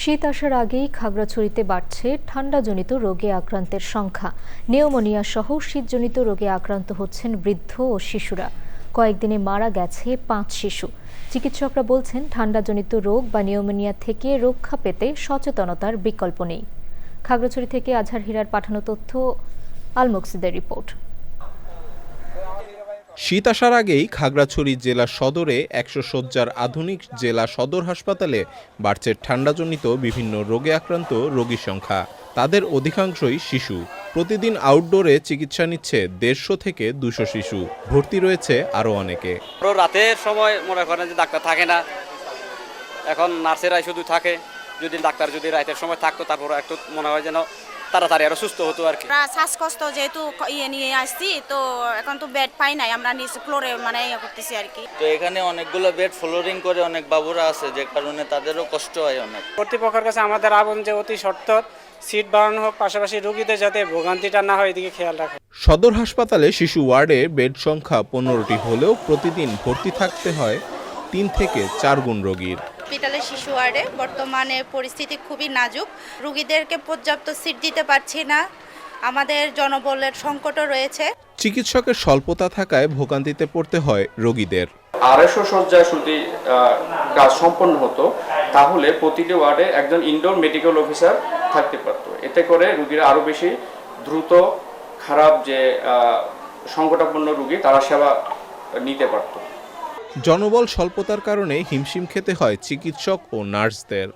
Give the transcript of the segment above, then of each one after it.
শীত আসার আগেই খাগড়াছড়িতে বাড়ছে ঠান্ডাজনিত রোগে আক্রান্তের সংখ্যা। নিউমোনিয়া সহ শীতজনিত রোগে আক্রান্ত হচ্ছেন বৃদ্ধ ও শিশুরা। কয়েকদিনে মারা গেছে পাঁচ শিশু। চিকিৎসকরা বলছেন, ঠান্ডাজনিত রোগ বা নিউমোনিয়া থেকে রক্ষা পেতে সচেতনতার বিকল্প নেই। খাগড়াছড়ি থেকে আজহার হীরার পাঠানো তথ্য আলমকসিদের রিপোর্ট। শীত আসার আগেই খাগড়াছড়ি জেলা সদরে একশো শয্যার আধুনিক জেলা সদর হাসপাতালে বাড়ছে ঠান্ডাজনিত বিভিন্ন রোগে আক্রান্ত রোগীর সংখ্যা। তাদের অধিকাংশই শিশু। প্রতিদিন আউটডোরে চিকিৎসা নিচ্ছে দেড়শো থেকে দুশো শিশু। ভর্তি রয়েছে আরও অনেকে। রাতের সময় মনে করেন যে ডাক্তার থাকে না। এখন নার্সেরাই শুধু থাকে। যদি ডাক্তার যদি রাতের সময় থাকতো তারপর একটু মনে হয় যেন তাড়াতাড়ি আরও সুস্থ হতো আর কি। আমরা শ্বাসকষ্ট যেহেতু ইয়ে নিয়ে আসছি তো এখন তো বেড পাই নাই আমরা নিচে ফ্লোরে মানে ইয়ে করতেছি আর কি। তো এখানে অনেকগুলো বেড ফ্লোরিং করে অনেক বাবুরা আছে যে কারণে তাদেরও কষ্ট হয় অনেক। কর্তৃপক্ষের কাছে আমাদের আবেদন যে অতি সত্ত্বর সিট বাড়ানো হোক পাশাপাশি রুগীদের যাতে ভোগান্তিটা না হয় এদিকে খেয়াল রাখে। সদর হাসপাতালে শিশু ওয়ার্ডে বেড সংখ্যা পনেরোটি হলেও প্রতিদিন ভর্তি থাকতে হয় তিন থেকে চার গুণ রোগীর। হসপিটালের শিশু ওয়ার্ডে। বর্তমানে পরিস্থিতি খুবই নাজুক। রুগীদেরকে পর্যাপ্ত সিট দিতে পারছি না। আমাদের জনবলের সংকটও রয়েছে। চিকিৎসকের স্বল্পতা থাকায় ভোগান্তিতে পড়তে হয় রোগীদের। আড়াইশো শয্যায় যদি কাজ সম্পন্ন হতো তাহলে প্রতিটি ওয়ার্ডে একজন ইনডোর মেডিকেল অফিসার থাকতে পারত। এতে করে রুগীরা আরও বেশি দ্রুত খারাপ যে সংকটাপন্ন রুগী তারা সেবা নিতে পারত। জনবল স্বল্পতার কারণে হিমশিম খেতে হয় চিকিৎসক ও নার্সদের।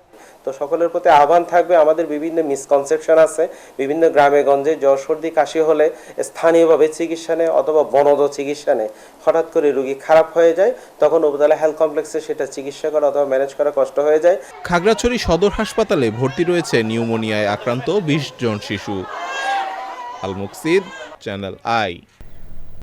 তো সকলের প্রতি আহ্বান থাকবে আমাদের বিভিন্ন মিসকনসেপশন আছে বিভিন্ন গ্রামে গঞ্জে জ্বর সর্দি কাশি হলে স্থানীয়ভাবে চিকিৎসা নেয় অথবা বনদ চিকিৎসা নেয়। হঠাৎ করে রুগী খারাপ হয়ে যায় তখন উপজেলা হেলথ কমপ্লেক্সে সেটা চিকিৎসা করা অথবা ম্যানেজ করা কষ্ট হয়ে যায়। খাগড়াছড়ি সদর হাসপাতালে ভর্তি রয়েছে নিউমোনিয়ায় আক্রান্ত বিশ জন শিশু। Al Muksid channel I.